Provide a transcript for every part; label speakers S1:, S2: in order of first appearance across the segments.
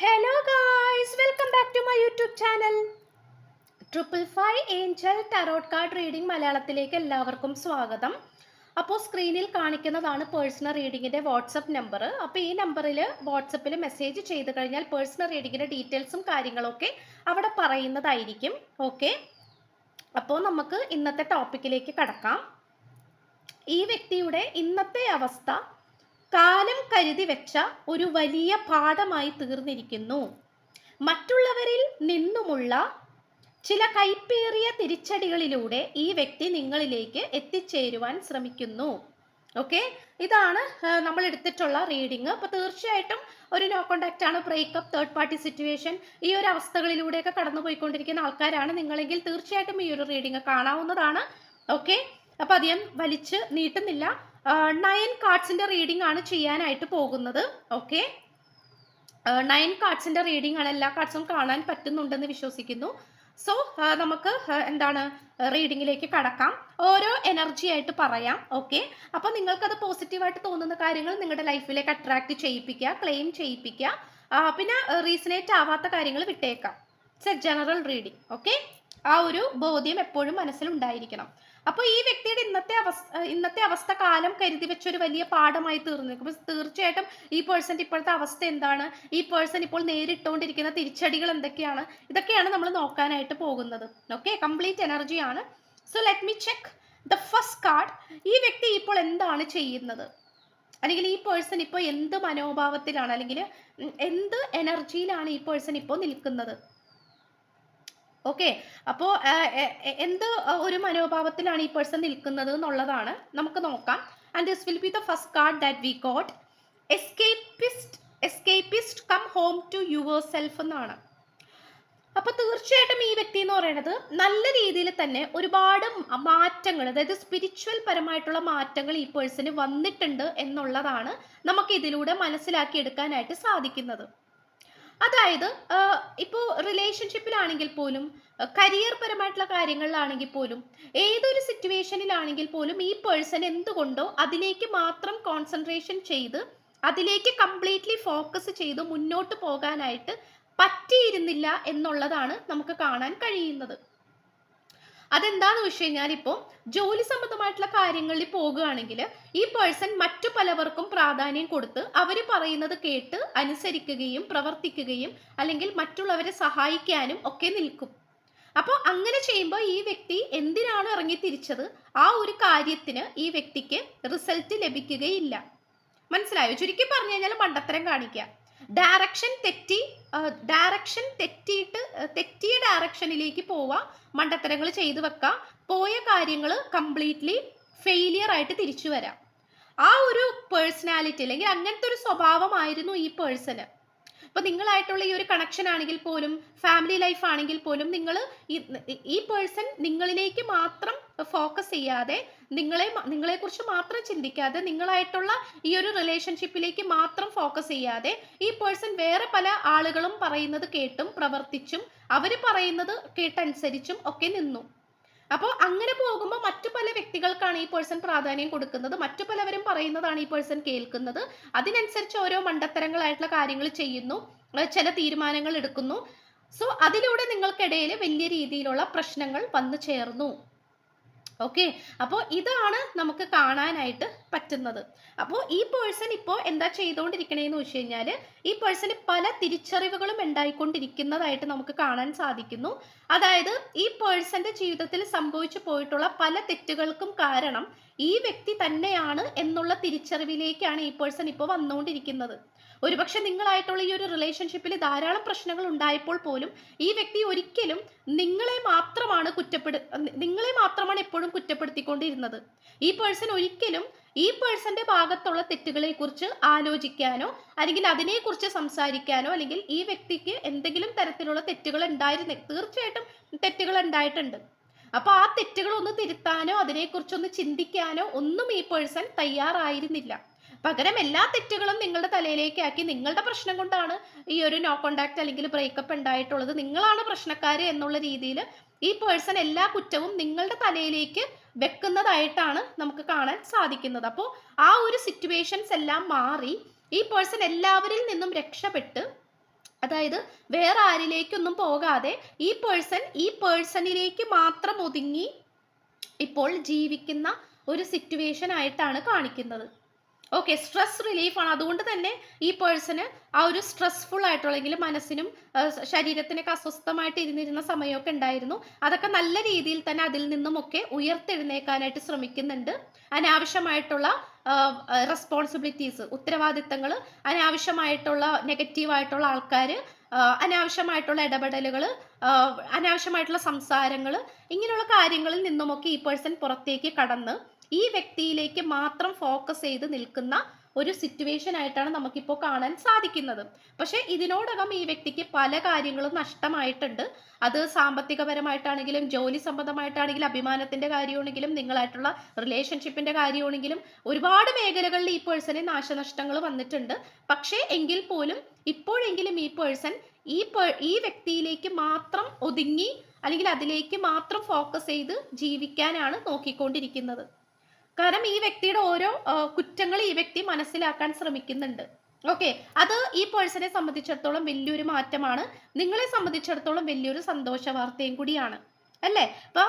S1: hello guys welcome back to my YouTube channel triple five angel tarot card reading മലയാളത്തിലേക്ക് എല്ലാവർക്കും സ്വാഗതം അപ്പോൾ സ്ക്രീനിൽ കാണിക്കുന്നതാണ് പേഴ്സണൽ റീഡിങ്ങിൻ്റെ വാട്സപ്പ് നമ്പർ അപ്പോൾ ഈ നമ്പറിൽ വാട്സപ്പിൽ മെസ്സേജ് ചെയ്ത് കഴിഞ്ഞാൽ പേഴ്സണൽ റീഡിങ്ങിൻ്റെ ഡീറ്റെയിൽസും കാര്യങ്ങളൊക്കെ അവിടെ പറയുന്നതായിരിക്കും ഓക്കെ അപ്പോൾ നമുക്ക് ഇന്നത്തെ ടോപ്പിക്കിലേക്ക് കടക്കാം ഈ വ്യക്തിയുടെ ഇന്നത്തെ അവസ്ഥ കാലം കരുതി വെച്ച ഒരു വലിയ പാഠമായി തീർന്നിരിക്കുന്നു മറ്റുള്ളവരിൽ നിന്നുമുള്ള ചില കൈപ്പേറിയ തിരിച്ചടികളിലൂടെ ഈ വ്യക്തി നിങ്ങളിലേക്ക് എത്തിച്ചേരുവാൻ ശ്രമിക്കുന്നു ഓക്കെ ഇതാണ് നമ്മൾ എടുത്തിട്ടുള്ള റീഡിങ് അപ്പോൾ തീർച്ചയായിട്ടും ഒരു നോ കോണ്ടാക്റ്റ് ആണ് ബ്രേക്കപ്പ് തേർഡ് പാർട്ടി സിറ്റുവേഷൻ ഈ ഒരു അവസ്ഥകളിലൂടെയൊക്കെ കടന്നു പോയിക്കൊണ്ടിരിക്കുന്ന ആൾക്കാരാണ് നിങ്ങളെങ്കിൽ തീർച്ചയായിട്ടും ഈ ഒരു റീഡിങ് കാണാവുന്നതാണ് ഓക്കെ അപ്പോൾ അധികം വലിച്ച് നീട്ടുന്നില്ല നയൻ കാർഡ്സിന്റെ റീഡിംഗ് ആണ് ചെയ്യാനായിട്ട് പോകുന്നത് ഓക്കെ നയൻ കാർഡ്സിന്റെ റീഡിംഗ് ആണ് എല്ലാ കാർഡ്സും കാണാൻ പറ്റുന്നുണ്ടെന്ന് വിശ്വസിക്കുന്നു സോ നമുക്ക് എന്താണ് റീഡിങ്ങിലേക്ക് കടക്കാം ഓരോ എനർജി ആയിട്ട് പറയാം ഓക്കെ അപ്പോൾ നിങ്ങൾക്കത് പോസിറ്റീവായിട്ട് തോന്നുന്ന കാര്യങ്ങൾ നിങ്ങളുടെ ലൈഫിലേക്ക് അട്രാക്ട് ചെയ്യിപ്പിക്കുക ക്ലെയിം ചെയ്യിപ്പിക്കുക പിന്നെ റീസണേറ്റ് ആവാത്ത കാര്യങ്ങൾ വിട്ടേക്കാം it's a general reading okay ആ ഒരു ബോധ്യം എപ്പോഴും മനസ്സിലുണ്ടായിരിക്കണം അപ്പോൾ ഈ വ്യക്തിയുടെ ഇന്നത്തെ അവസ്ഥ ഇന്നത്തെ അവസ്ഥ കാലം കരുതി വെച്ചൊരു വലിയ പാഠമായി തീർന്നു അപ്പോൾ തീർച്ചയായിട്ടും ഈ പേഴ്സൻ്റെ ഇപ്പോഴത്തെ അവസ്ഥ എന്താണ് ഈ പേഴ്സൺ ഇപ്പോൾ നേരിട്ടുകൊണ്ടിരിക്കുന്ന തിരിച്ചടികൾ എന്തൊക്കെയാണ് ഇതൊക്കെയാണ് നമ്മൾ നോക്കാനായിട്ട് പോകുന്നത് ഓക്കെ കംപ്ലീറ്റ് എനർജിയാണ് so let me check the first card ഈ വ്യക്തി ഇപ്പോൾ എന്താണ് ചെയ്യുന്നത് അല്ലെങ്കിൽ ഈ പേഴ്സൺ ഇപ്പോൾ എന്ത് മനോഭാവത്തിലാണ് അല്ലെങ്കിൽ എന്ത് എനർജിയിലാണ് ഈ പേഴ്സൺ ഇപ്പോൾ നിൽക്കുന്നത് ഓക്കെ അപ്പോ എന്ത് ഒരു മനോഭാവത്തിലാണ് ഈ പേഴ്സൺ നിൽക്കുന്നത് എന്നുള്ളതാണ് നമുക്ക് നോക്കാം and this will be the first card that we got escapist escapist come home to yourself എന്നാണ് അപ്പൊ തീർച്ചയായിട്ടും ഈ വ്യക്തി എന്ന് പറയുന്നത് നല്ല രീതിയിൽ തന്നെ ഒരുപാട് മാറ്റങ്ങൾ അതായത് സ്പിരിച്വൽ പരമായിട്ടുള്ള മാറ്റങ്ങൾ ഈ പേഴ്സന് വന്നിട്ടുണ്ട് എന്നുള്ളതാണ് നമുക്ക് ഇതിലൂടെ മനസ്സിലാക്കി എടുക്കാനായിട്ട് സാധിക്കുന്നത് അതായത് ഇപ്പോൾ റിലേഷൻഷിപ്പിലാണെങ്കിൽ പോലും കരിയർ പരമായിട്ടുള്ള കാര്യങ്ങളിലാണെങ്കിൽ പോലും ഏതൊരു സിറ്റുവേഷനിലാണെങ്കിൽ പോലും ഈ പേഴ്സൺ എന്തുകൊണ്ടോ അതിലേക്ക് മാത്രം കോൺസെൻട്രേഷൻ ചെയ്ത് അതിലേക്ക് കംപ്ലീറ്റ്ലി ഫോക്കസ് ചെയ്ത് മുന്നോട്ട് പോകാനായിട്ട് പറ്റിയിരുന്നില്ല എന്നുള്ളതാണ് നമുക്ക് കാണാൻ കഴിയുന്നത് അതെന്താന്ന് വെച്ച് കഴിഞ്ഞാൽ ഇപ്പോൾ ജോലി സംബന്ധമായിട്ടുള്ള കാര്യങ്ങളിൽ പോകുകയാണെങ്കിൽ ഈ പേഴ്സൺ മറ്റു പലവർക്കും പ്രാധാന്യം കൊടുത്ത് അവർ പറയുന്നത് കേട്ട് അനുസരിക്കുകയും പ്രവർത്തിക്കുകയും അല്ലെങ്കിൽ മറ്റുള്ളവരെ സഹായിക്കാനും ഒക്കെ നിൽക്കും അപ്പോൾ അങ്ങനെ ചെയ്യുമ്പോൾ ഈ വ്യക്തി എന്തിനാണ് ഇറങ്ങി തിരിച്ചത് ആ ഒരു കാര്യത്തിന് ഈ വ്യക്തിക്ക് റിസൾട്ട് ലഭിക്കുകയില്ല മനസ്സിലായോ ചുരുക്കി പറഞ്ഞു കഴിഞ്ഞാൽ മണ്ടത്തരം കാണിക്കുക ഡയറക്ഷൻ തെറ്റി ഡയറക്ഷൻ തെറ്റിയിട്ട് തെറ്റിയ ഡയറക്ഷനിലേക്ക് പോവുക മണ്ടത്തരങ്ങൾ ചെയ്തു വെക്കുക പോയ കാര്യങ്ങൾ കംപ്ലീറ്റ്ലി ഫെയിലിയർ ആയിട്ട് തിരിച്ചു വരാം ആ ഒരു പേഴ്സണാലിറ്റി അല്ലെങ്കിൽ അങ്ങനത്തെ ഒരു സ്വഭാവമായിരുന്നു ഈ പേഴ്സണ് അപ്പോൾ നിങ്ങളായിട്ടുള്ള ഈ ഒരു കണക്ഷൻ ആണെങ്കിൽ പോലും ഫാമിലി ലൈഫ് ആണെങ്കിൽ പോലും നിങ്ങൾ ഈ പേഴ്സൺ നിങ്ങളിലേക്ക് മാത്രം ഫോക്കസ് ചെയ്യാതെ നിങ്ങളെ നിങ്ങളെക്കുറിച്ച് മാത്രം ചിന്തിക്കാതെ നിങ്ങളായിട്ടുള്ള ഈ ഒരു റിലേഷൻഷിപ്പിലേക്ക് മാത്രം ഫോക്കസ് ചെയ്യാതെ ഈ പേഴ്സൺ വേറെ പല ആളുകളും പറയുന്നത് കേട്ടും പ്രവർത്തിച്ചും അവർ പറയുന്നത് കേട്ടനുസരിച്ചും ഒക്കെ നിന്നു അപ്പോൾ അങ്ങനെ പോകുമ്പോൾ മറ്റു പല വ്യക്തികൾക്കാണ് ഈ പേഴ്സൺ പ്രാധാന്യം കൊടുക്കുന്നത് മറ്റു പലവരും പറയുന്നതാണ് ഈ പേഴ്സൺ കേൾക്കുന്നത് അതിനനുസരിച്ച് ഓരോ മണ്ടത്തരങ്ങളായിട്ടുള്ള കാര്യങ്ങൾ ചെയ്യുന്നു ചില തീരുമാനങ്ങൾ എടുക്കുന്നു സോ അതിലൂടെ നിങ്ങൾക്കിടയിൽ വലിയ രീതിയിലുള്ള പ്രശ്നങ്ങൾ വന്നു ചേർന്നു ഓക്കെ അപ്പോൾ ഇതാണ് നമുക്ക് കാണാനായിട്ട് പറ്റുന്നത് അപ്പോൾ ഈ പേഴ്സൺ ഇപ്പോൾ എന്താ ചെയ്തുകൊണ്ടിരിക്കണേന്ന് വെച്ച് കഴിഞ്ഞാൽ ഈ പേഴ്സൺ പല തിരിച്ചറിവുകളും ഉണ്ടായിക്കൊണ്ടിരിക്കുന്നതായിട്ട് നമുക്ക് കാണാൻ സാധിക്കുന്നു അതായത് ഈ പേഴ്സന്റെ ജീവിതത്തിൽ സംഭവിച്ചു പോയിട്ടുള്ള പല തെറ്റുകൾക്കും കാരണം ഈ വ്യക്തി തന്നെയാണ് എന്നുള്ള തിരിച്ചറിവിലേക്കാണ് ഈ പേഴ്സൺ ഇപ്പോൾ വന്നുകൊണ്ടിരിക്കുന്നത് ഒരുപക്ഷെ നിങ്ങളായിട്ടുള്ള ഈ ഒരു റിലേഷൻഷിപ്പിൽ ധാരാളം പ്രശ്നങ്ങൾ ഉണ്ടായപ്പോൾ പോലും ഈ വ്യക്തി ഒരിക്കലും നിങ്ങളെ മാത്രമാണ് കുറ്റപ്പെടു നിങ്ങളെ മാത്രമാണ് എപ്പോഴും കുറ്റപ്പെടുത്തിക്കൊണ്ടിരുന്നത് ഈ പേഴ്സൺ ഒരിക്കലും ഈ പേഴ്സന്റെ ഭാഗത്തുള്ള തെറ്റുകളെ കുറിച്ച് ആലോചിക്കാനോ അല്ലെങ്കിൽ അതിനെക്കുറിച്ച് സംസാരിക്കാനോ അല്ലെങ്കിൽ ഈ വ്യക്തിക്ക് എന്തെങ്കിലും തരത്തിലുള്ള തെറ്റുകൾ ഉണ്ടായിരുന്നെ തീർച്ചയായിട്ടും തെറ്റുകൾ ഉണ്ടായിട്ടുണ്ട് അപ്പൊ ആ തെറ്റുകൾ ഒന്ന് തിരുത്താനോ അതിനെക്കുറിച്ചൊന്ന് ചിന്തിക്കാനോ ഒന്നും ഈ പേഴ്സൺ തയ്യാറായിരുന്നില്ല പകരം എല്ലാ തെറ്റുകളും നിങ്ങളുടെ തലയിലേക്കാക്കി നിങ്ങളുടെ പ്രശ്നം കൊണ്ടാണ് ഈ ഒരു നോ കോണ്ടാക്ട് അല്ലെങ്കിൽ ബ്രേക്കപ്പ് ഉണ്ടായിട്ടുള്ളത് നിങ്ങളാണ് പ്രശ്നക്കാർ എന്നുള്ള രീതിയിൽ ഈ പേഴ്സൺ എല്ലാ കുറ്റവും നിങ്ങളുടെ തലയിലേക്ക് വെക്കുന്നതായിട്ടാണ് നമുക്ക് കാണാൻ സാധിക്കുന്നത് അപ്പോൾ ആ ഒരു സിറ്റുവേഷൻസ് എല്ലാം മാറി ഈ പേഴ്സൺ എല്ലാവരിൽ നിന്നും രക്ഷപ്പെട്ട് അതായത് വേറെ ആരിലേക്കൊന്നും പോകാതെ ഈ പേഴ്സൺ ഈ പേഴ്സണിലേക്ക് മാത്രം ഒതുങ്ങി ഇപ്പോൾ ജീവിക്കുന്ന ഒരു സിറ്റുവേഷൻ ആയിട്ടാണ് കാണിക്കുന്നത് ഓക്കെ സ്ട്രെസ് റിലീഫാണ് അതുകൊണ്ട് തന്നെ ഈ പേഴ്സണ് ആ ഒരു സ്ട്രെസ്ഫുൾ ആയിട്ടുള്ളെങ്കിൽ മനസ്സിനും ശരീരത്തിനൊക്കെ അസ്വസ്ഥമായിട്ട് ഇരുന്നിരുന്ന സമയമൊക്കെ ഉണ്ടായിരുന്നു അതൊക്കെ നല്ല രീതിയിൽ തന്നെ അതിൽ നിന്നുമൊക്കെ ഉയർത്തെഴുന്നേക്കാനായിട്ട് ശ്രമിക്കുന്നുണ്ട് അനാവശ്യമായിട്ടുള്ള റെസ്പോൺസിബിലിറ്റീസ് ഉത്തരവാദിത്തങ്ങൾ അനാവശ്യമായിട്ടുള്ള നെഗറ്റീവായിട്ടുള്ള ആൾക്കാർ അനാവശ്യമായിട്ടുള്ള ഇടപെടലുകൾ അനാവശ്യമായിട്ടുള്ള സംസാരങ്ങൾ ഇങ്ങനെയുള്ള കാര്യങ്ങളിൽ നിന്നുമൊക്കെ ഈ പേഴ്സൺ പുറത്തേക്ക് കടന്ന് ഈ വ്യക്തിയിലേക്ക് മാത്രം ഫോക്കസ് ചെയ്ത് നിൽക്കുന്ന ഒരു സിറ്റുവേഷൻ ആയിട്ടാണ് നമുക്കിപ്പോൾ കാണാൻ സാധിക്കുന്നത് പക്ഷേ ഇതിനോടകം ഈ വ്യക്തിക്ക് പല കാര്യങ്ങളും നഷ്ടമായിട്ടുണ്ട് അത് സാമ്പത്തികപരമായിട്ടാണെങ്കിലും ജോലി സംബന്ധമായിട്ടാണെങ്കിലും അഭിമാനത്തിൻ്റെ കാര്യമാണെങ്കിലും നിങ്ങളായിട്ടുള്ള റിലേഷൻഷിപ്പിൻ്റെ കാര്യമാണെങ്കിലും ഒരുപാട് മേഖലകളിൽ ഈ പേഴ്സണെ നാശനഷ്ടങ്ങൾ വന്നിട്ടുണ്ട് പക്ഷേ എങ്കിൽ പോലും ഇപ്പോഴെങ്കിലും ഈ പേഴ്സൺ ഈ ഈ വ്യക്തിയിലേക്ക് മാത്രം ഒതുങ്ങി അല്ലെങ്കിൽ അതിലേക്ക് മാത്രം ഫോക്കസ് ചെയ്ത് ജീവിക്കാനാണ് നോക്കിക്കൊണ്ടിരിക്കുന്നത് കാരണം ഈ വ്യക്തിയുടെ ഓരോ കുറ്റങ്ങൾ ഈ വ്യക്തി മനസ്സിലാക്കാൻ ശ്രമിക്കുന്നുണ്ട് ഓക്കെ അത് ഈ പേഴ്സണെ സംബന്ധിച്ചിടത്തോളം വലിയൊരു മാറ്റമാണ് നിങ്ങളെ സംബന്ധിച്ചിടത്തോളം വലിയൊരു സന്തോഷ വാർത്തയും കൂടിയാണ് അല്ലേ അപ്പോൾ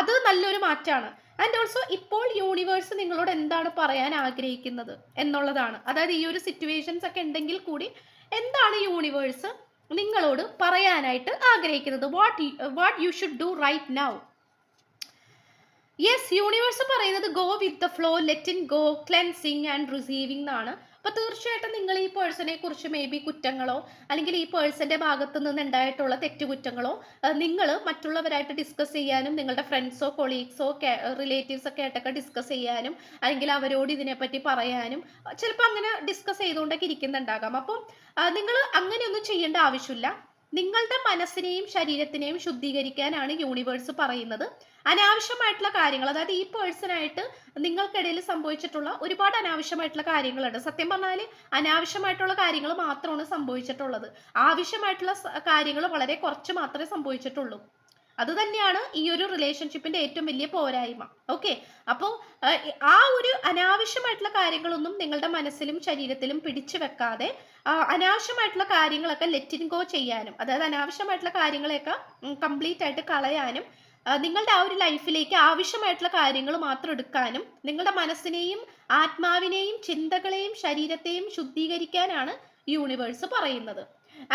S1: അത് നല്ലൊരു മാറ്റമാണ് ആൻഡ് ഓൾസോ ഇപ്പോൾ യൂണിവേഴ്സ് നിങ്ങളോട് എന്താണ് പറയാൻ ആഗ്രഹിക്കുന്നത് എന്നുള്ളതാണ് അതായത് ഈ ഒരു സിറ്റുവേഷൻസ് ഒക്കെ ഉണ്ടെങ്കിൽ കൂടി എന്താണ് യൂണിവേഴ്സ് നിങ്ങളോട് പറയാനായിട്ട് ആഗ്രഹിക്കുന്നത് what what you should do right now yes universe പറയുന്നത് go with the flow letting go cleansing and receiving എന്നാണ് അപ്പൊ തീർച്ചയായിട്ടും നിങ്ങൾ ഈ പേഴ്സണെ കുറിച്ച് മേ ബി കുറ്റങ്ങളോ അല്ലെങ്കിൽ ഈ പേഴ്സന്റെ ഭാഗത്തു നിന്ന് ഉണ്ടായിട്ടുള്ള തെറ്റുകുറ്റങ്ങളോ നിങ്ങൾ മറ്റുള്ളവരായിട്ട് ഡിസ്കസ് ചെയ്യാനും നിങ്ങളുടെ ഫ്രണ്ട്സോ കൊളീഗ്സോ റിലേറ്റീവ്സ് ഒക്കെ ആയിട്ടൊക്കെ ഡിസ്കസ് ചെയ്യാനും അല്ലെങ്കിൽ അവരോട് ഇതിനെപ്പറ്റി പറയാനും ചിലപ്പോൾ അങ്ങനെ ഡിസ്കസ് ചെയ്തുകൊണ്ടൊക്കെ ഇരിക്കുന്നുണ്ടാകാം അപ്പം നിങ്ങൾ അങ്ങനെയൊന്നും ചെയ്യേണ്ട ആവശ്യമില്ല നിങ്ങളുടെ മനസ്സിനെയും ശരീരത്തിനെയും ശുദ്ധീകരിക്കാനാണ് യൂണിവേഴ്സ് പറയുന്നത് അനാവശ്യമായിട്ടുള്ള കാര്യങ്ങൾ അതായത് ഈ പേഴ്സണായിട്ട് നിങ്ങൾക്കിടയിൽ സംഭവിച്ചിട്ടുള്ള ഒരുപാട് അനാവശ്യമായിട്ടുള്ള കാര്യങ്ങളുണ്ട് സത്യം പറഞ്ഞാൽ അനാവശ്യമായിട്ടുള്ള കാര്യങ്ങൾ മാത്രമാണ് സംഭവിച്ചിട്ടുള്ളത് ആവശ്യമായിട്ടുള്ള കാര്യങ്ങൾ വളരെ കുറച്ച് മാത്രമേ സംഭവിച്ചിട്ടുള്ളൂ അത് തന്നെയാണ് ഈ ഒരു റിലേഷൻഷിപ്പിന്റെ ഏറ്റവും വലിയ പോരായ്മ ഓക്കെ അപ്പോൾ ആ ഒരു അനാവശ്യമായിട്ടുള്ള കാര്യങ്ങളൊന്നും നിങ്ങളുടെ മനസ്സിലും ശരീരത്തിലും പിടിച്ചു വെക്കാതെ അനാവശ്യമായിട്ടുള്ള കാര്യങ്ങളൊക്കെ ലെറ്റിൻ ഗോ ചെയ്യാനും അതായത് അനാവശ്യമായിട്ടുള്ള കാര്യങ്ങളെയൊക്കെ കംപ്ലീറ്റ് ആയിട്ട് കളയാനും നിങ്ങളുടെ ആ ഒരു ലൈഫിലേക്ക് ആവശ്യമായിട്ടുള്ള കാര്യങ്ങൾ മാത്രം എടുക്കാനും നിങ്ങളുടെ മനസ്സിനെയും ആത്മാവിനെയും ചിന്തകളെയും ശരീരത്തെയും ശുദ്ധീകരിക്കാനാണ് യൂണിവേഴ്സ് പറയുന്നത്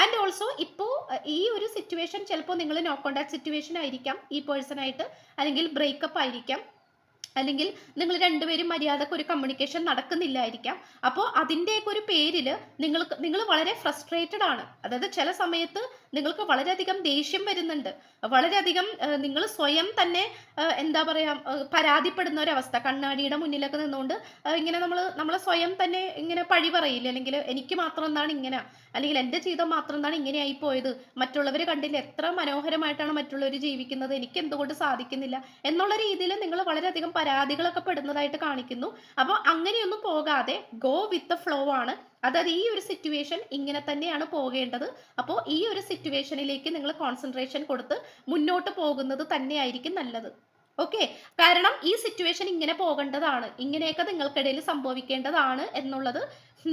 S1: ആൻഡ് ഓൾസോ ഇപ്പോൾ ഈ ഒരു സിറ്റുവേഷൻ ചിലപ്പോൾ നിങ്ങൾ നോ കോണ്ടാക്ട് സിറ്റുവേഷൻ ആയിരിക്കാം ഈ പേഴ്സണായിട്ട് അല്ലെങ്കിൽ ബ്രേക്കപ്പ് ആയിരിക്കാം അല്ലെങ്കിൽ നിങ്ങൾ രണ്ടുപേരും മര്യാദക്ക് ഒരു കമ്മ്യൂണിക്കേഷൻ നടക്കുന്നില്ലായിരിക്കാം അപ്പോൾ അതിൻ്റെയൊക്കെ ഒരു പേരിൽ നിങ്ങൾക്ക് നിങ്ങൾ വളരെ ഫ്രസ്ട്രേറ്റഡ് ആണ് അതായത് ചില സമയത്ത് നിങ്ങൾക്ക് വളരെയധികം ദേഷ്യം വരുന്നുണ്ട് വളരെയധികം നിങ്ങൾ സ്വയം തന്നെ എന്താ പറയാ പരാതിപ്പെടുന്ന ഒരവസ്ഥ കണ്ണാടിയുടെ മുന്നിലൊക്കെ നിന്നുകൊണ്ട് ഇങ്ങനെ നമ്മൾ നമ്മൾ സ്വയം തന്നെ ഇങ്ങനെ പഴി പറയില്ല അല്ലെങ്കിൽ എനിക്ക് മാത്രം എന്താണ് ഇങ്ങനെ അല്ലെങ്കിൽ എൻ്റെ ജീവിതം മാത്രം എന്താണ് ഇങ്ങനെയായി പോയത് മറ്റുള്ളവർ കണ്ടില്ല എത്ര മനോഹരമായിട്ടാണ് മറ്റുള്ളവർ ജീവിക്കുന്നത് എനിക്ക് എന്തുകൊണ്ട് സാധിക്കുന്നില്ല എന്നുള്ള രീതിയിൽ നിങ്ങൾ വളരെയധികം പരാതികളൊക്കെ പെടുന്നതായിട്ട് കാണിക്കുന്നു അപ്പോൾ അങ്ങനെയൊന്നും പോകാതെ ഗോ വിത്ത് ദ ഫ്ലോ ആണ് അതായത് ഈ ഒരു സിറ്റുവേഷൻ ഇങ്ങനെ തന്നെയാണ് പോകേണ്ടത് അപ്പോൾ ഈ ഒരു സിറ്റുവേഷനിലേക്ക് നിങ്ങൾ കോൺസെൻട്രേഷൻ കൊടുത്ത് മുന്നോട്ട് പോകുന്നത് തന്നെയായിരിക്കും നല്ലത് ഓക്കെ കാരണം ഈ സിറ്റുവേഷൻ ഇങ്ങനെ പോകേണ്ടതാണ് ഇങ്ങനെയൊക്കെ നിങ്ങൾക്കിടയിൽ സംഭവിക്കേണ്ടതാണ് എന്നുള്ളത്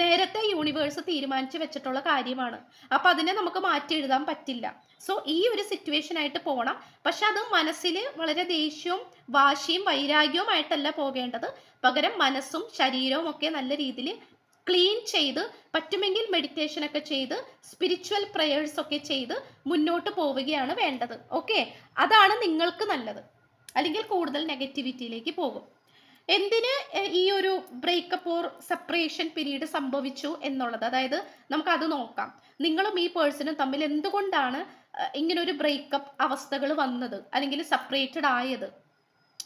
S1: നേരത്തെ യൂണിവേഴ്സ് തീരുമാനിച്ചു വെച്ചിട്ടുള്ള കാര്യമാണ് അപ്പൊ അതിനെ നമുക്ക് മാറ്റി എഴുതാൻ പറ്റില്ല സോ ഈ ഒരു സിറ്റുവേഷൻ ആയിട്ട് പോകണം പക്ഷെ അത് മനസ്സിൽ വളരെ ദേഷ്യവും വാശിയും വൈരാഗ്യവുമായിട്ടല്ല പോകേണ്ടത് പകരം മനസ്സും ശരീരവും ഒക്കെ നല്ല രീതിയിൽ ക്ലീൻ ചെയ്ത് പറ്റുമെങ്കിൽ മെഡിറ്റേഷൻ ഒക്കെ ചെയ്ത് സ്പിരിച്വൽ പ്രേയേഴ്സ് ഒക്കെ ചെയ്ത് മുന്നോട്ട് പോവുകയാണ് വേണ്ടത് ഓക്കെ അതാണ് നിങ്ങൾക്ക് നല്ലത് അല്ലെങ്കിൽ കൂടുതൽ നെഗറ്റിവിറ്റിയിലേക്ക് പോകും എന്തിന് ഈ ഒരു ബ്രേക്കപ്പ് ഓർ സെപ്പറേഷൻ പീരീഡ് സംഭവിച്ചു എന്നുള്ളത് അതായത് നമുക്കത് നോക്കാം നിങ്ങളും ഈ പേഴ്സണും തമ്മിൽ എന്തുകൊണ്ടാണ് ഇങ്ങനൊരു ബ്രേക്കപ്പ് അവസ്ഥകൾ വന്നത് അല്ലെങ്കിൽ സെപ്പറേറ്റഡ് ആയത്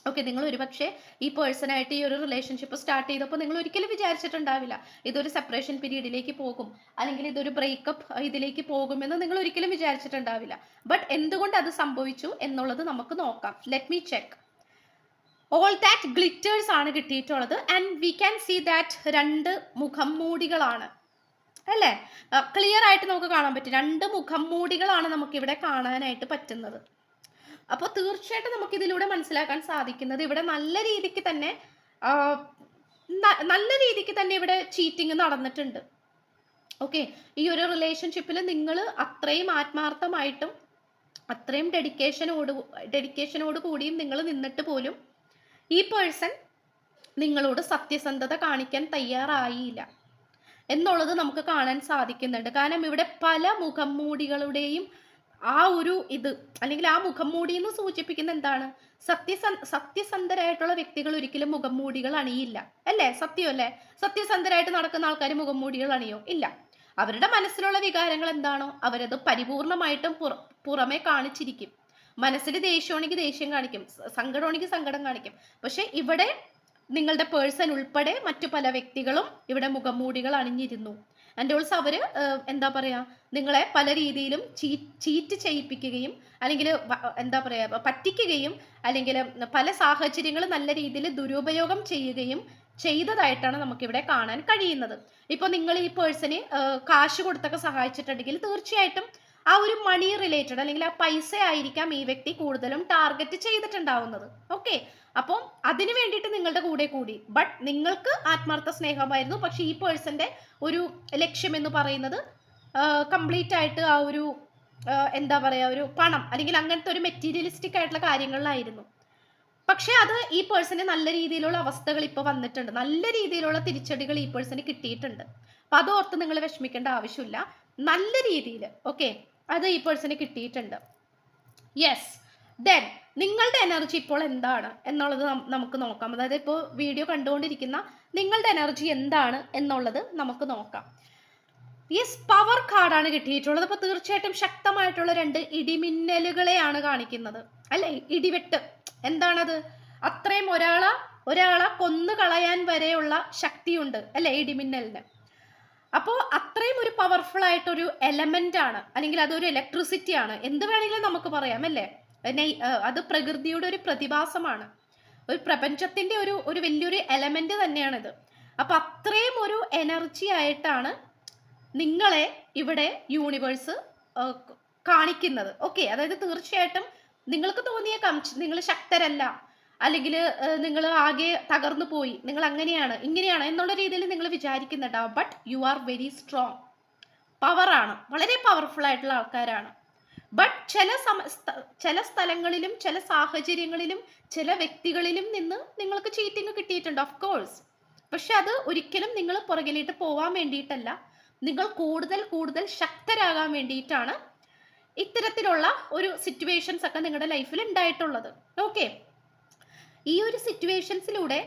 S1: ഓക്കെ നിങ്ങൾ ഒരുപക്ഷെ ഈ പേഴ്സണായിട്ട് ഈ ഒരു റിലേഷൻഷിപ്പ് സ്റ്റാർട്ട് ചെയ്തപ്പോൾ നിങ്ങൾ ഒരിക്കലും വിചാരിച്ചിട്ടുണ്ടാവില്ല ഇതൊരു സെപ്പറേഷൻ പീരീഡിലേക്ക് പോകും അല്ലെങ്കിൽ ഇതൊരു ബ്രേക്കപ്പ് ഇതിലേക്ക് പോകുമെന്ന് നിങ്ങൾ ഒരിക്കലും വിചാരിച്ചിട്ടുണ്ടാവില്ല ബട്ട് എന്തുകൊണ്ട് അത് സംഭവിച്ചു എന്നുള്ളത് നമുക്ക് നോക്കാം let me check all that glitters ആണ് കിട്ടിയിട്ടുള്ളത് and we can see that രണ്ട് മുഖം മൂടികളാണ് അല്ലേ ക്ലിയർ ആയിട്ട് നമുക്ക് കാണാൻ പറ്റും രണ്ട് മുഖം മൂടികളാണ് ഇവിടെ കാണാനായിട്ട് പറ്റുന്നത് അപ്പോൾ തീർച്ചയായിട്ടും നമുക്ക് ഇതിലൂടെ മനസ്സിലാക്കാൻ സാധിക്കുന്നത് ഇവിടെ നല്ല രീതിക്ക് തന്നെ നല്ല രീതിക്ക് തന്നെ ഇവിടെ ചീറ്റിംഗ് നടന്നിട്ടുണ്ട് ഓക്കെ ഈ ഒരു റിലേഷൻഷിപ്പിൽ നിങ്ങൾ അത്രയും ആത്മാർത്ഥമായിട്ടും അത്രയും ഡെഡിക്കേഷനോട് ഡെഡിക്കേഷനോട് കൂടിയും നിങ്ങൾ നിന്നിട്ട് പോലും ഈ പേഴ്സൺ നിങ്ങളോട് സത്യസന്ധത കാണിക്കാൻ തയ്യാറായില്ല എന്നുള്ളത് നമുക്ക് കാണാൻ സാധിക്കുന്നുണ്ട് കാരണം ഇവിടെ പല മുഖംമൂടികളുടെയും ആ ഒരു ഇത് അല്ലെങ്കിൽ ആ മൂടി എന്ന് സൂചിപ്പിക്കുന്ന എന്താണ് സത്യസ സത്യസന്ധരായിട്ടുള്ള വ്യക്തികൾ ഒരിക്കലും മൂടികൾ അണിയില്ല അല്ലേ സത്യമല്ലേ സത്യസന്ധരായിട്ട് നടക്കുന്ന ആൾക്കാർ മൂടികൾ അണിയോ ഇല്ല അവരുടെ മനസ്സിലുള്ള വികാരങ്ങൾ എന്താണോ അവരത് പരിപൂർണമായിട്ടും പുറമെ കാണിച്ചിരിക്കും മനസ്സിൽ ദേഷ്യമാണെങ്കിൽ ദേഷ്യം കാണിക്കും സങ്കടമാണെങ്കിൽ സങ്കടം കാണിക്കും പക്ഷെ ഇവിടെ നിങ്ങളുടെ പേഴ്സൺ ഉൾപ്പെടെ മറ്റു പല വ്യക്തികളും ഇവിടെ മൂടികൾ അണിഞ്ഞിരുന്നു ആൻഡ് ഓൾസോ അവർ എന്താ പറയുക നിങ്ങളെ പല രീതിയിലും ചീ ചീറ്റ് ചെയ്യിപ്പിക്കുകയും അല്ലെങ്കിൽ എന്താ പറയുക പറ്റിക്കുകയും അല്ലെങ്കിൽ പല സാഹചര്യങ്ങൾ നല്ല രീതിയിൽ ദുരുപയോഗം ചെയ്യുകയും ചെയ്തതായിട്ടാണ് നമുക്കിവിടെ കാണാൻ കഴിയുന്നത് ഇപ്പോൾ നിങ്ങൾ ഈ പേഴ്സണെ കാശ് കൊടുത്തൊക്കെ സഹായിച്ചിട്ടുണ്ടെങ്കിൽ തീർച്ചയായിട്ടും ആ ഒരു മണി റിലേറ്റഡ് അല്ലെങ്കിൽ ആ പൈസ ആയിരിക്കാം ഈ വ്യക്തി കൂടുതലും ടാർഗറ്റ് ചെയ്തിട്ടുണ്ടാവുന്നത് ഓക്കെ അപ്പം അതിന് വേണ്ടിയിട്ട് നിങ്ങളുടെ കൂടെ കൂടി ബട്ട് നിങ്ങൾക്ക് ആത്മാർത്ഥ സ്നേഹമായിരുന്നു പക്ഷെ ഈ പേഴ്സന്റെ ഒരു ലക്ഷ്യം എന്ന് പറയുന്നത് കംപ്ലീറ്റ് ആയിട്ട് ആ ഒരു എന്താ പറയുക ഒരു പണം അല്ലെങ്കിൽ അങ്ങനത്തെ ഒരു മെറ്റീരിയലിസ്റ്റിക് ആയിട്ടുള്ള കാര്യങ്ങളിലായിരുന്നു പക്ഷേ അത് ഈ പേഴ്സന് നല്ല രീതിയിലുള്ള അവസ്ഥകൾ ഇപ്പോൾ വന്നിട്ടുണ്ട് നല്ല രീതിയിലുള്ള തിരിച്ചടികൾ ഈ പേഴ്സന് കിട്ടിയിട്ടുണ്ട് അപ്പൊ അതോർത്ത് നിങ്ങൾ വിഷമിക്കേണ്ട ആവശ്യമില്ല നല്ല രീതിയിൽ ഓക്കെ അത് ഈ പേഴ്സണിന് കിട്ടിയിട്ടുണ്ട് യെസ് ദെൻ നിങ്ങളുടെ എനർജി ഇപ്പോൾ എന്താണ് എന്നുള്ളത് നമുക്ക് നോക്കാം അതായത് ഇപ്പോൾ വീഡിയോ കണ്ടുകൊണ്ടിരിക്കുന്ന നിങ്ങളുടെ എനർജി എന്താണ് എന്നുള്ളത് നമുക്ക് നോക്കാം യെസ് പവർ കാർഡാണ് കിട്ടിയിട്ടുള്ളത് അപ്പോൾ തീർച്ചയായിട്ടും ശക്തമായിട്ടുള്ള രണ്ട് ഇടിമിന്നലുകളെയാണ് കാണിക്കുന്നത് അല്ലെ ഇടിവെട്ട് എന്താണത് അത്രയും ഒരാളെ ഒരാളെ കൊന്നു കളയാൻ വരെയുള്ള ശക്തിയുണ്ട് അല്ലെ ഇടിമിന്നലിന് അപ്പോൾ അത്രയും ഒരു പവർഫുൾ ആയിട്ടൊരു എലമെന്റ് ആണ് അല്ലെങ്കിൽ അതൊരു ഇലക്ട്രിസിറ്റി ആണ് എന്ത് വേണമെങ്കിലും നമുക്ക് പറയാം അല്ലേ അത് പ്രകൃതിയുടെ ഒരു പ്രതിഭാസമാണ് ഒരു പ്രപഞ്ചത്തിന്റെ ഒരു ഒരു വലിയൊരു എലമെന്റ് തന്നെയാണിത് അപ്പൊ അത്രയും ഒരു എനർജി ആയിട്ടാണ് നിങ്ങളെ ഇവിടെ യൂണിവേഴ്സ് കാണിക്കുന്നത് ഓക്കെ അതായത് തീർച്ചയായിട്ടും നിങ്ങൾക്ക് തോന്നിയേക്കാം നിങ്ങൾ ശക്തരല്ല അല്ലെങ്കിൽ നിങ്ങൾ ആകെ തകർന്നു പോയി നിങ്ങൾ അങ്ങനെയാണ് ഇങ്ങനെയാണ് എന്നുള്ള രീതിയിൽ നിങ്ങൾ വിചാരിക്കുന്നുണ്ടാവും but you are very strong പവറാണ് വളരെ പവർഫുൾ ആയിട്ടുള്ള ആൾക്കാരാണ് ബട്ട് ചില സമ ചില സ്ഥലങ്ങളിലും ചില സാഹചര്യങ്ങളിലും ചില വ്യക്തികളിലും നിന്ന് നിങ്ങൾക്ക് ചീറ്റിംഗ് കിട്ടിയിട്ടുണ്ട് ഓഫ് കോഴ്സ് പക്ഷെ അത് ഒരിക്കലും നിങ്ങൾ പുറകിലേക്ക് പോവാൻ വേണ്ടിയിട്ടല്ല നിങ്ങൾ കൂടുതൽ കൂടുതൽ ശക്തരാകാൻ വേണ്ടിയിട്ടാണ് ഇത്തരത്തിലുള്ള ഒരു സിറ്റുവേഷൻസ് ഒക്കെ നിങ്ങളുടെ ലൈഫിൽ ഉണ്ടായിട്ടുള്ളത് ഓക്കെ ഈ ഒരു സിറ്റുവേഷൻസിലൂടെ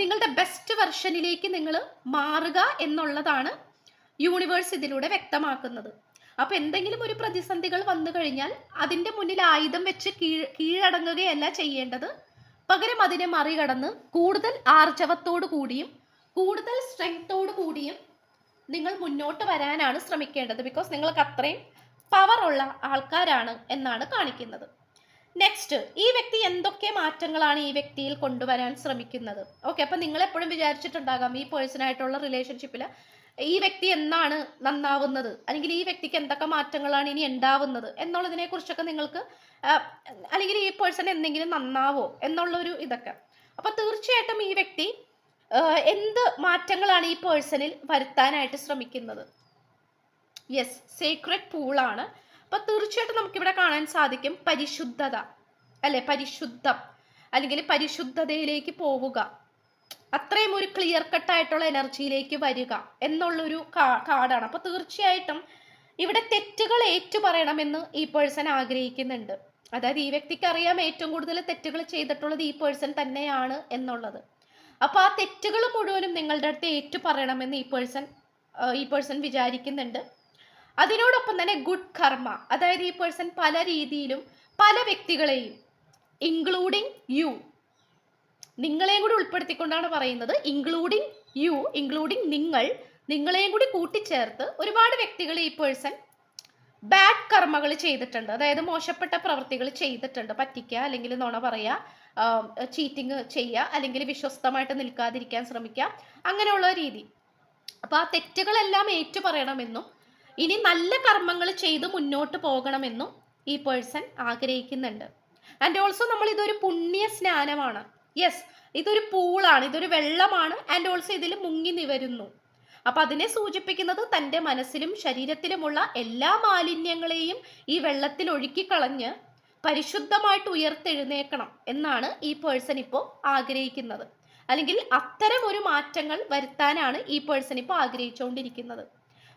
S1: നിങ്ങളുടെ ബെസ്റ്റ് വെർഷനിലേക്ക് നിങ്ങൾ മാറുക എന്നുള്ളതാണ് യൂണിവേഴ്സ് ഇതിലൂടെ വ്യക്തമാക്കുന്നത് അപ്പോൾ എന്തെങ്കിലും ഒരു പ്രതിസന്ധികൾ വന്നു കഴിഞ്ഞാൽ അതിൻ്റെ മുന്നിൽ ആയുധം വെച്ച് കീഴ് കീഴടങ്ങുകയല്ല ചെയ്യേണ്ടത് പകരം അതിനെ മറികടന്ന് കൂടുതൽ ആർജവത്തോടു കൂടിയും കൂടുതൽ സ്ട്രെങ്തോടു കൂടിയും നിങ്ങൾ മുന്നോട്ട് വരാനാണ് ശ്രമിക്കേണ്ടത് ബിക്കോസ് നിങ്ങൾക്ക് അത്രയും പവറുള്ള ആൾക്കാരാണ് എന്നാണ് കാണിക്കുന്നത് നെക്സ്റ്റ് ഈ വ്യക്തി എന്തൊക്കെ മാറ്റങ്ങളാണ് ഈ വ്യക്തിയിൽ കൊണ്ടുവരാൻ ശ്രമിക്കുന്നത് ഓക്കെ അപ്പൊ നിങ്ങൾ എപ്പോഴും വിചാരിച്ചിട്ടുണ്ടാകാം ഈ പേഴ്സണായിട്ടുള്ള റിലേഷൻഷിപ്പിൽ ഈ വ്യക്തി എന്നാണ് നന്നാവുന്നത് അല്ലെങ്കിൽ ഈ വ്യക്തിക്ക് എന്തൊക്കെ മാറ്റങ്ങളാണ് ഇനി ഉണ്ടാവുന്നത് എന്നുള്ളതിനെ കുറിച്ചൊക്കെ നിങ്ങൾക്ക് അല്ലെങ്കിൽ ഈ പേഴ്സൺ എന്തെങ്കിലും നന്നാവോ ഒരു ഇതൊക്കെ അപ്പൊ തീർച്ചയായിട്ടും ഈ വ്യക്തി എന്ത് മാറ്റങ്ങളാണ് ഈ പേഴ്സണിൽ വരുത്താനായിട്ട് ശ്രമിക്കുന്നത് യെസ് സീക്രട്ട് പൂളാണ് അപ്പൊ തീർച്ചയായിട്ടും ഇവിടെ കാണാൻ സാധിക്കും പരിശുദ്ധത അല്ലെ പരിശുദ്ധം അല്ലെങ്കിൽ പരിശുദ്ധതയിലേക്ക് പോവുക അത്രയും ഒരു ക്ലിയർ കട്ട് ആയിട്ടുള്ള എനർജിയിലേക്ക് വരിക എന്നുള്ളൊരു കാർഡാണ് അപ്പൊ തീർച്ചയായിട്ടും ഇവിടെ തെറ്റുകൾ പറയണമെന്ന് ഈ പേഴ്സൺ ആഗ്രഹിക്കുന്നുണ്ട് അതായത് ഈ വ്യക്തിക്ക് അറിയാം ഏറ്റവും കൂടുതൽ തെറ്റുകൾ ചെയ്തിട്ടുള്ളത് ഈ പേഴ്സൺ തന്നെയാണ് എന്നുള്ളത് അപ്പൊ ആ തെറ്റുകൾ മുഴുവനും നിങ്ങളുടെ അടുത്ത് പറയണമെന്ന് ഈ പേഴ്സൺ ഈ പേഴ്സൺ വിചാരിക്കുന്നുണ്ട് അതിനോടൊപ്പം തന്നെ ഗുഡ് കർമ്മ അതായത് ഈ പേഴ്സൺ പല രീതിയിലും പല വ്യക്തികളെയും ഇൻക്ലൂഡിങ് യു നിങ്ങളെയും കൂടി ഉൾപ്പെടുത്തിക്കൊണ്ടാണ് പറയുന്നത് ഇൻക്ലൂഡിങ് യു ഇൻക്ലൂഡിങ് നിങ്ങൾ നിങ്ങളെയും കൂടി കൂട്ടിച്ചേർത്ത് ഒരുപാട് വ്യക്തികൾ ഈ പേഴ്സൺ ബാഡ് കർമ്മകൾ ചെയ്തിട്ടുണ്ട് അതായത് മോശപ്പെട്ട പ്രവൃത്തികൾ ചെയ്തിട്ടുണ്ട് പറ്റിക്കുക അല്ലെങ്കിൽ നുണ പറയുക ചീറ്റിങ് ചെയ്യുക അല്ലെങ്കിൽ വിശ്വസ്തമായിട്ട് നിൽക്കാതിരിക്കാൻ ശ്രമിക്കുക അങ്ങനെയുള്ള രീതി അപ്പോൾ ആ തെറ്റുകളെല്ലാം ഏറ്റു പറയണമെന്നും ഇനി നല്ല കർമ്മങ്ങൾ ചെയ്ത് മുന്നോട്ട് പോകണമെന്നും ഈ പേഴ്സൺ ആഗ്രഹിക്കുന്നുണ്ട് ആൻഡ് ഓൾസോ നമ്മൾ ഇതൊരു പുണ്യ സ്നാനമാണ് യെസ് ഇതൊരു പൂളാണ് ഇതൊരു വെള്ളമാണ് ആൻഡ് ഓൾസോ ഇതിൽ മുങ്ങി നിവരുന്നു അപ്പൊ അതിനെ സൂചിപ്പിക്കുന്നത് തൻ്റെ മനസ്സിലും ശരീരത്തിലുമുള്ള എല്ലാ മാലിന്യങ്ങളെയും ഈ വെള്ളത്തിൽ ഒഴുക്കിക്കളഞ്ഞ് പരിശുദ്ധമായിട്ട് ഉയർത്തെഴുന്നേക്കണം എന്നാണ് ഈ പേഴ്സൺ ഇപ്പോൾ ആഗ്രഹിക്കുന്നത് അല്ലെങ്കിൽ അത്തരം ഒരു മാറ്റങ്ങൾ വരുത്താനാണ് ഈ പേഴ്സൺ ഇപ്പോൾ ആഗ്രഹിച്ചുകൊണ്ടിരിക്കുന്നത്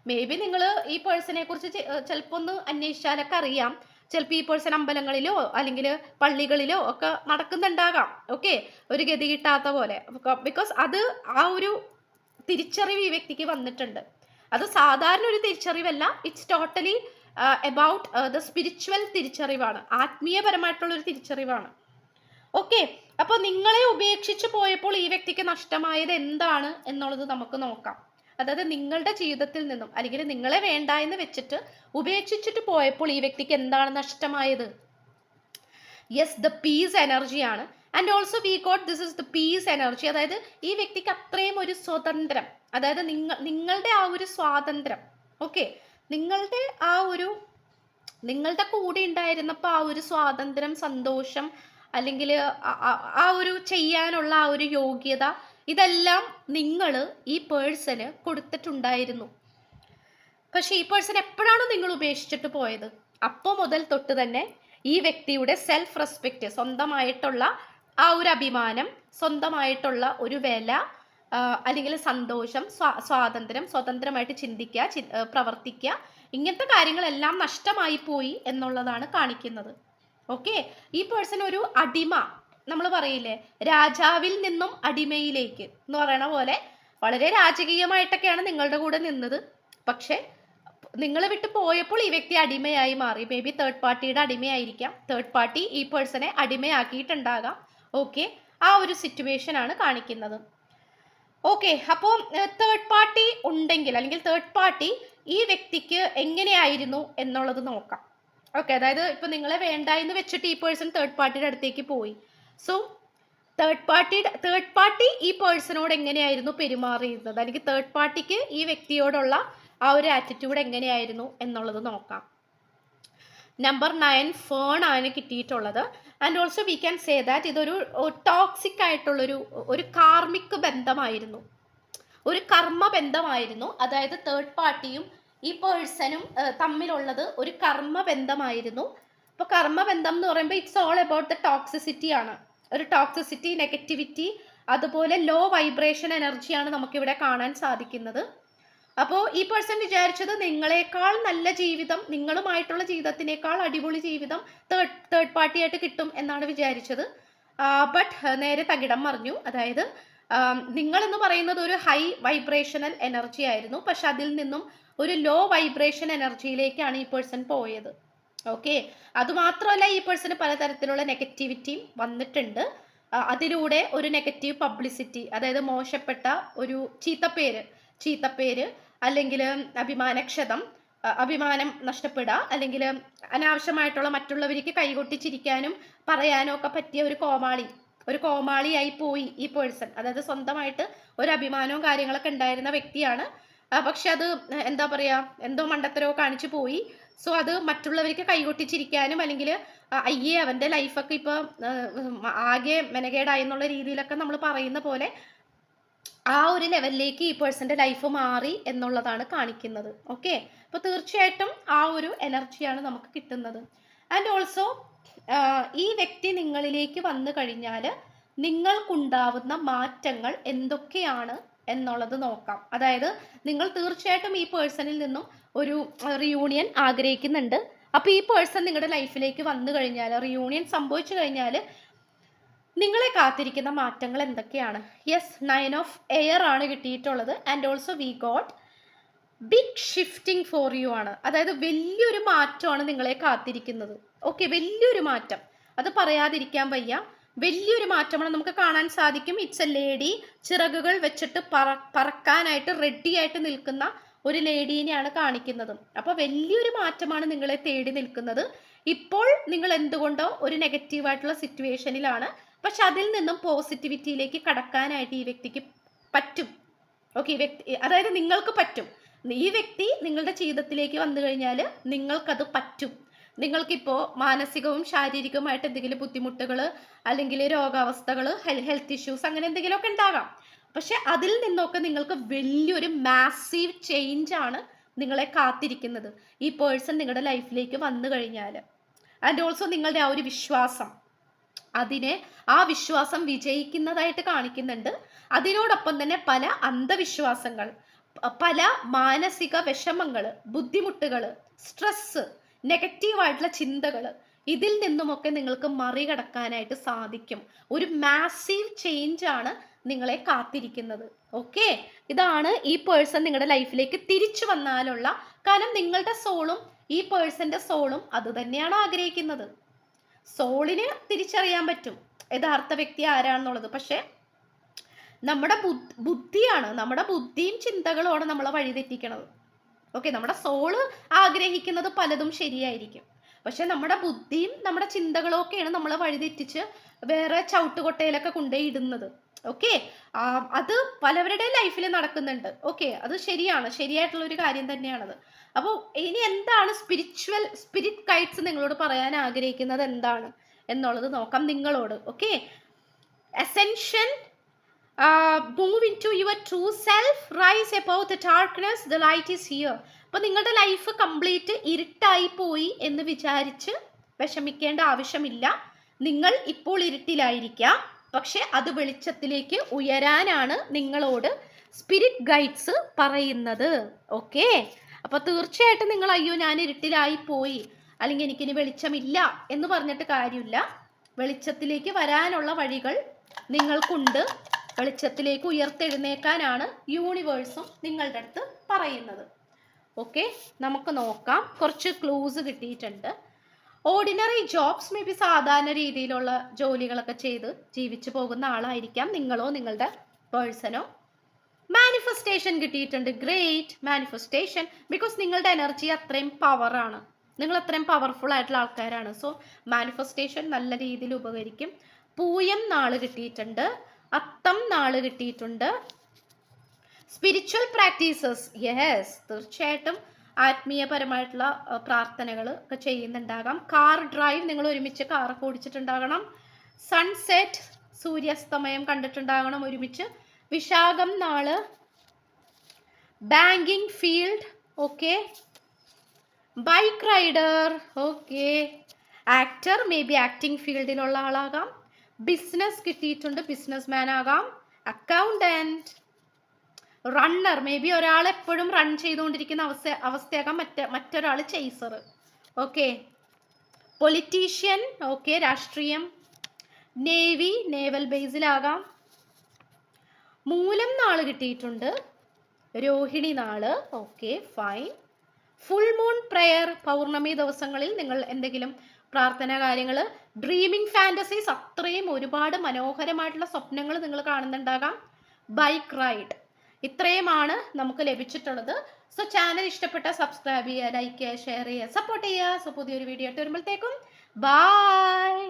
S1: മേ ബി നിങ്ങൾ ഈ പേഴ്സണെ കുറിച്ച് ചിലപ്പോൾ ഒന്ന് അന്വേഷിച്ചാലൊക്കെ അറിയാം ചിലപ്പോൾ ഈ പേഴ്സൺ അമ്പലങ്ങളിലോ അല്ലെങ്കിൽ പള്ളികളിലോ ഒക്കെ നടക്കുന്നുണ്ടാകാം ഓക്കെ ഒരു ഗതി കിട്ടാത്ത പോലെ ബിക്കോസ് അത് ആ ഒരു തിരിച്ചറിവ് ഈ വ്യക്തിക്ക് വന്നിട്ടുണ്ട് അത് സാധാരണ ഒരു തിരിച്ചറിവല്ല it's totally about the spiritual തിരിച്ചറിവാണ് ആത്മീയപരമായിട്ടുള്ള ഒരു തിരിച്ചറിവാണ് ഓക്കെ അപ്പോൾ നിങ്ങളെ ഉപേക്ഷിച്ച് പോയപ്പോൾ ഈ വ്യക്തിക്ക് നഷ്ടമായത് എന്താണ് എന്നുള്ളത് നമുക്ക് നോക്കാം അതായത് നിങ്ങളുടെ ജീവിതത്തിൽ നിന്നും അല്ലെങ്കിൽ നിങ്ങളെ വേണ്ട എന്ന് വെച്ചിട്ട് ഉപേക്ഷിച്ചിട്ട് പോയപ്പോൾ ഈ വ്യക്തിക്ക് എന്താണ് നഷ്ടമായത് യെസ് ദ പീസ് എനർജിയാണ് and also we got this is the peace energy അതായത് ഈ വ്യക്തിക്ക് അത്രയും ഒരു സ്വതന്ത്രം അതായത് നിങ്ങൾ നിങ്ങളുടെ ആ ഒരു സ്വാതന്ത്ര്യം ഓക്കെ നിങ്ങളുടെ ആ ഒരു നിങ്ങളുടെ കൂടെ ഉണ്ടായിരുന്നപ്പോൾ ആ ഒരു സ്വാതന്ത്ര്യം സന്തോഷം അല്ലെങ്കിൽ ആ ഒരു ചെയ്യാനുള്ള ആ ഒരു യോഗ്യത ഇതെല്ലാം നിങ്ങൾ ഈ പേഴ്സന് കൊടുത്തിട്ടുണ്ടായിരുന്നു പക്ഷെ ഈ പേഴ്സൺ എപ്പോഴാണോ നിങ്ങൾ ഉപേക്ഷിച്ചിട്ട് പോയത് അപ്പോൾ മുതൽ തൊട്ട് തന്നെ ഈ വ്യക്തിയുടെ സെൽഫ് റെസ്പെക്റ്റ് സ്വന്തമായിട്ടുള്ള ആ ഒരു അഭിമാനം സ്വന്തമായിട്ടുള്ള ഒരു വില അല്ലെങ്കിൽ സന്തോഷം സ്വാ സ്വാതന്ത്ര്യം സ്വതന്ത്രമായിട്ട് ചിന്തിക്കുക പ്രവർത്തിക്കുക ഇങ്ങനത്തെ കാര്യങ്ങളെല്ലാം നഷ്ടമായി പോയി എന്നുള്ളതാണ് കാണിക്കുന്നത് ഓക്കെ ഈ പേഴ്സൺ ഒരു അടിമ നമ്മൾ പറയില്ലേ രാജാവിൽ നിന്നും അടിമയിലേക്ക് എന്ന് പറയണ പോലെ വളരെ രാജകീയമായിട്ടൊക്കെയാണ് നിങ്ങളുടെ കൂടെ നിന്നത് പക്ഷേ നിങ്ങൾ വിട്ട് പോയപ്പോൾ ഈ വ്യക്തി അടിമയായി മാറി മേ ബി തേർഡ് പാർട്ടിയുടെ അടിമയായിരിക്കാം തേർഡ് പാർട്ടി ഈ പേഴ്സണെ അടിമയാക്കിയിട്ടുണ്ടാകാം ഓക്കെ ആ ഒരു സിറ്റുവേഷൻ ആണ് കാണിക്കുന്നത് ഓക്കെ അപ്പോൾ തേർഡ് പാർട്ടി ഉണ്ടെങ്കിൽ അല്ലെങ്കിൽ തേർഡ് പാർട്ടി ഈ വ്യക്തിക്ക് എങ്ങനെയായിരുന്നു എന്നുള്ളത് നോക്കാം ഓക്കെ അതായത് ഇപ്പൊ നിങ്ങളെ വേണ്ട എന്ന് വെച്ചിട്ട് ഈ പേഴ്സൺ തേർഡ് പാർട്ടിയുടെ അടുത്തേക്ക് പോയി so third party third party ഈ പേഴ്സണോട് എങ്ങനെയായിരുന്നു പെരുമാറിയിരുന്നത് അല്ലെങ്കിൽ തേർഡ് പാർട്ടിക്ക് ഈ വ്യക്തിയോടുള്ള ആ ഒരു ആറ്റിറ്റ്യൂഡ് എങ്ങനെയായിരുന്നു എന്നുള്ളത് നോക്കാം നമ്പർ നയൻ ഫോൺ ആണ് കിട്ടിയിട്ടുള്ളത് and also we can say that ഇതൊരു ടോക്സിക് ആയിട്ടുള്ളൊരു ഒരു കാർമിക് ബന്ധമായിരുന്നു ഒരു കർമ്മ ബന്ധമായിരുന്നു അതായത് തേർഡ് പാർട്ടിയും ഈ പേഴ്സണും തമ്മിലുള്ളത് ഒരു കർമ്മബന്ധമായിരുന്നു അപ്പോൾ കർമ്മബന്ധം എന്ന് പറയുമ്പോൾ it's all about the toxicity ആണ് ഒരു ടോക്സിസിറ്റി നെഗറ്റിവിറ്റി അതുപോലെ ലോ വൈബ്രേഷൻ എനർജിയാണ് നമുക്കിവിടെ കാണാൻ സാധിക്കുന്നത് അപ്പോൾ ഈ പേഴ്സൺ വിചാരിച്ചത് നിങ്ങളെക്കാൾ നല്ല ജീവിതം നിങ്ങളുമായിട്ടുള്ള ജീവിതത്തിനേക്കാൾ അടിപൊളി ജീവിതം തേർഡ് തേർഡ് പാർട്ടിയായിട്ട് കിട്ടും എന്നാണ് വിചാരിച്ചത് ബട്ട് നേരെ തകിടം മറിഞ്ഞു അതായത് നിങ്ങളെന്ന് പറയുന്നത് ഒരു ഹൈ വൈബ്രേഷണൽ എനർജി ആയിരുന്നു പക്ഷെ അതിൽ നിന്നും ഒരു ലോ വൈബ്രേഷൻ എനർജിയിലേക്കാണ് ഈ പേഴ്സൺ പോയത് ഓക്കെ അതുമാത്രമല്ല ഈ പേഴ്സണ് പലതരത്തിലുള്ള നെഗറ്റിവിറ്റിയും വന്നിട്ടുണ്ട് അതിലൂടെ ഒരു നെഗറ്റീവ് പബ്ലിസിറ്റി അതായത് മോശപ്പെട്ട ഒരു ചീത്തപ്പേര് ചീത്തപ്പേര് അല്ലെങ്കിൽ അഭിമാനക്ഷതം അഭിമാനം നഷ്ടപ്പെടുക അല്ലെങ്കിൽ അനാവശ്യമായിട്ടുള്ള മറ്റുള്ളവർക്ക് കൈകൊട്ടിച്ചിരിക്കാനും പറയാനും ഒക്കെ പറ്റിയ ഒരു കോമാളി ഒരു കോമാളിയായി പോയി ഈ പേഴ്സൺ അതായത് സ്വന്തമായിട്ട് ഒരു അഭിമാനവും കാര്യങ്ങളൊക്കെ ഉണ്ടായിരുന്ന വ്യക്തിയാണ് പക്ഷെ അത് എന്താ പറയുക എന്തോ മണ്ടത്തരോ കാണിച്ചു പോയി സോ അത് മറ്റുള്ളവർക്ക് കൈകൊട്ടിച്ചിരിക്കാനും അല്ലെങ്കിൽ അയ്യേ അവൻ്റെ ലൈഫൊക്കെ ഇപ്പോൾ ആകെ എന്നുള്ള രീതിയിലൊക്കെ നമ്മൾ പറയുന്ന പോലെ ആ ഒരു ലെവലിലേക്ക് ഈ പേഴ്സൻ്റെ ലൈഫ് മാറി എന്നുള്ളതാണ് കാണിക്കുന്നത് ഓക്കെ അപ്പോൾ തീർച്ചയായിട്ടും ആ ഒരു എനർജിയാണ് നമുക്ക് കിട്ടുന്നത് ആൻഡ് ഓൾസോ ഈ വ്യക്തി നിങ്ങളിലേക്ക് വന്നു കഴിഞ്ഞാൽ നിങ്ങൾക്കുണ്ടാവുന്ന മാറ്റങ്ങൾ എന്തൊക്കെയാണ് എന്നുള്ളത് നോക്കാം അതായത് നിങ്ങൾ തീർച്ചയായിട്ടും ഈ പേഴ്സണിൽ നിന്നും ഒരു റിയൂണിയൻ ആഗ്രഹിക്കുന്നുണ്ട് അപ്പോൾ ഈ പേഴ്സൺ നിങ്ങളുടെ ലൈഫിലേക്ക് വന്നു കഴിഞ്ഞാൽ റിയൂണിയൻ സംഭവിച്ചു കഴിഞ്ഞാൽ നിങ്ങളെ കാത്തിരിക്കുന്ന മാറ്റങ്ങൾ എന്തൊക്കെയാണ് യെസ് നയൻ ഓഫ് എയർ ആണ് കിട്ടിയിട്ടുള്ളത് and also we got big shifting for you ആണ് അതായത് വലിയൊരു മാറ്റമാണ് നിങ്ങളെ കാത്തിരിക്കുന്നത് ഓക്കെ വലിയൊരു മാറ്റം അത് പറയാതിരിക്കാൻ വയ്യ വലിയൊരു മാറ്റമാണ് നമുക്ക് കാണാൻ സാധിക്കും ഇറ്റ്സ് എ ലേഡി ചിറകുകൾ വെച്ചിട്ട് പറ പറക്കാനായിട്ട് റെഡിയായിട്ട് നിൽക്കുന്ന ഒരു ലേഡീനെയാണ് കാണിക്കുന്നത് അപ്പോൾ വലിയൊരു മാറ്റമാണ് നിങ്ങളെ തേടി നിൽക്കുന്നത് ഇപ്പോൾ നിങ്ങൾ എന്തുകൊണ്ടോ ഒരു നെഗറ്റീവായിട്ടുള്ള സിറ്റുവേഷനിലാണ് പക്ഷെ അതിൽ നിന്നും പോസിറ്റിവിറ്റിയിലേക്ക് കടക്കാനായിട്ട് ഈ വ്യക്തിക്ക് പറ്റും ഓക്കെ വ്യക്തി അതായത് നിങ്ങൾക്ക് പറ്റും ഈ വ്യക്തി നിങ്ങളുടെ ജീവിതത്തിലേക്ക് വന്നു കഴിഞ്ഞാൽ നിങ്ങൾക്കത് പറ്റും നിങ്ങൾക്കിപ്പോൾ മാനസികവും ശാരീരികവുമായിട്ട് എന്തെങ്കിലും ബുദ്ധിമുട്ടുകൾ അല്ലെങ്കിൽ രോഗാവസ്ഥകൾ ഹെൽത്ത് ഇഷ്യൂസ് അങ്ങനെ എന്തെങ്കിലുമൊക്കെ ഉണ്ടാകാം പക്ഷെ അതിൽ നിന്നൊക്കെ നിങ്ങൾക്ക് വലിയൊരു മാസീവ് ചേഞ്ച് ആണ് നിങ്ങളെ കാത്തിരിക്കുന്നത് ഈ പേഴ്സൺ നിങ്ങളുടെ ലൈഫിലേക്ക് വന്നു കഴിഞ്ഞാൽ ആൻഡ് ഓൾസോ നിങ്ങളുടെ ആ ഒരു വിശ്വാസം അതിനെ ആ വിശ്വാസം വിജയിക്കുന്നതായിട്ട് കാണിക്കുന്നുണ്ട് അതിനോടൊപ്പം തന്നെ പല അന്ധവിശ്വാസങ്ങൾ പല മാനസിക വിഷമങ്ങൾ ബുദ്ധിമുട്ടുകൾ സ്ട്രെസ് നെഗറ്റീവായിട്ടുള്ള ചിന്തകൾ ഇതിൽ നിന്നുമൊക്കെ നിങ്ങൾക്ക് മറികടക്കാനായിട്ട് സാധിക്കും ഒരു മാസീവ് ചേഞ്ച് ആണ് നിങ്ങളെ കാത്തിരിക്കുന്നത് ഓക്കെ ഇതാണ് ഈ പേഴ്സൺ നിങ്ങളുടെ ലൈഫിലേക്ക് തിരിച്ചു വന്നാലുള്ള കാരണം നിങ്ങളുടെ സോളും ഈ പേഴ്സന്റെ സോളും അത് തന്നെയാണ് ആഗ്രഹിക്കുന്നത് സോളിനെ തിരിച്ചറിയാൻ പറ്റും യഥാർത്ഥ വ്യക്തി ആരാണെന്നുള്ളത് പക്ഷേ നമ്മുടെ ബുദ്ധിയാണ് നമ്മുടെ ബുദ്ധിയും ചിന്തകളുമാണ് നമ്മളെ വഴിതെറ്റിക്കണത് ഓക്കെ നമ്മുടെ സോള് ആഗ്രഹിക്കുന്നത് പലതും ശരിയായിരിക്കും പക്ഷെ നമ്മുടെ ബുദ്ധിയും നമ്മുടെ ചിന്തകളും ഒക്കെയാണ് നമ്മളെ വഴിതെറ്റിച്ച് വേറെ ചവിട്ടുകൊട്ടയിലൊക്കെ കൊണ്ടേ ഇടുന്നത് ഓക്കെ അത് പലവരുടെ ലൈഫിൽ നടക്കുന്നുണ്ട് ഓക്കെ അത് ശരിയാണ് ശരിയായിട്ടുള്ള ഒരു കാര്യം തന്നെയാണത് അപ്പോൾ ഇനി എന്താണ് സ്പിരിച്വൽ സ്പിരിറ്റ് ഗൈഡ്സ് നിങ്ങളോട് പറയാൻ ആഗ്രഹിക്കുന്നത് എന്താണ് എന്നുള്ളത് നോക്കാം നിങ്ങളോട് okay ascension move into your true self rise about the darkness the light is here അപ്പോൾ നിങ്ങളുടെ ലൈഫ് കംപ്ലീറ്റ് ഇരുട്ടായി പോയി എന്ന് വിചാരിച്ച് വിഷമിക്കേണ്ട ആവശ്യമില്ല നിങ്ങൾ ഇപ്പോൾ ഇരുട്ടിലായിരിക്കാം പക്ഷെ അത് വെളിച്ചത്തിലേക്ക് ഉയരാനാണ് നിങ്ങളോട് സ്പിരിറ്റ് ഗൈഡ്സ് പറയുന്നത് ഓക്കെ അപ്പോൾ തീർച്ചയായിട്ടും നിങ്ങൾ അയ്യോ ഞാൻ ഇരുട്ടിലായി പോയി അല്ലെങ്കിൽ എനിക്കിനി വെളിച്ചമില്ല എന്ന് പറഞ്ഞിട്ട് കാര്യമില്ല വെളിച്ചത്തിലേക്ക് വരാനുള്ള വഴികൾ നിങ്ങൾക്കുണ്ട് വെളിച്ചത്തിലേക്ക് ഉയർത്തെഴുന്നേക്കാനാണ് യൂണിവേഴ്സും നിങ്ങളുടെ അടുത്ത് പറയുന്നത് ഓക്കെ നമുക്ക് നോക്കാം കുറച്ച് ക്ലൂസ് കിട്ടിയിട്ടുണ്ട് ഓർഡിനറി ജോബ്സ് മേ ബി സാധാരണ രീതിയിലുള്ള ജോലികളൊക്കെ ചെയ്ത് ജീവിച്ചു പോകുന്ന ആളായിരിക്കാം നിങ്ങളോ നിങ്ങളുടെ പേഴ്സണോ മാനിഫെസ്റ്റേഷൻ കിട്ടിയിട്ടുണ്ട് ഗ്രേറ്റ് മാനിഫെസ്റ്റേഷൻ ബിക്കോസ് നിങ്ങളുടെ എനർജി അത്രയും പവറാണ് നിങ്ങൾ അത്രയും പവർഫുൾ ആയിട്ടുള്ള ആൾക്കാരാണ് സോ മാനിഫെസ്റ്റേഷൻ നല്ല രീതിയിൽ ഉപകരിക്കും പൂയം നാള് കിട്ടിയിട്ടുണ്ട് അത്തം നാള് കിട്ടിയിട്ടുണ്ട് സ്പിരിച്വൽ പ്രാക്ടീസസ് യെസ് തീർച്ചയായിട്ടും ആത്മീയപരമായിട്ടുള്ള പ്രാർത്ഥനകൾ ഒക്കെ ചെയ്യുന്നുണ്ടാകാം കാർ ഡ്രൈവ് നിങ്ങൾ ഒരുമിച്ച് കാറൊക്കെ ഓടിച്ചിട്ടുണ്ടാകണം സൺസെറ്റ് സൂര്യാസ്തമയം കണ്ടിട്ടുണ്ടാകണം ഒരുമിച്ച് വിശാഖം നാള് banking field okay bike rider okay actor may be acting ഫീൽഡിലുള്ള ആളാകാം ബിസിനസ് കിട്ടിയിട്ടുണ്ട് ബിസിനസ് മാൻ ആകാം അക്കൗണ്ടന്റ് റണ്ണർ മേ ബി ഒരാൾ എപ്പോഴും റൺ ചെയ്തുകൊണ്ടിരിക്കുന്ന അവസ്ഥ അവസ്ഥയാകാം മറ്റ മറ്റൊരാൾ ചെയ്സർ ഓക്കെ പൊളിറ്റീഷ്യൻ ഓക്കെ രാഷ്ട്രീയം നേവി നേവൽ ബേസിലാകാം മൂലം നാള് കിട്ടിയിട്ടുണ്ട് രോഹിണി നാള് okay fine full moon prayer പൗർണമി ദിവസങ്ങളിൽ നിങ്ങൾ എന്തെങ്കിലും പ്രാർത്ഥന കാര്യങ്ങൾ ഡ്രീമിങ് ഫാൻറ്റസീസ് അത്രയും ഒരുപാട് മനോഹരമായിട്ടുള്ള സ്വപ്നങ്ങൾ നിങ്ങൾ കാണുന്നുണ്ടാകാം ബൈക്ക് റൈഡ് ഇത്രയുമാണ് നമുക്ക് ലഭിച്ചിട്ടുള്ളത് സോ ചാനൽ ഇഷ്ടപ്പെട്ട സബ്സ്ക്രൈബ് ചെയ്യുക ലൈക്ക് ചെയ്യുക ഷെയർ ചെയ്യുക സപ്പോർട്ട് ചെയ്യുക സോ പുതിയൊരു വീഡിയോ ആയിട്ട് വരുമ്പോഴത്തേക്കും ബായ്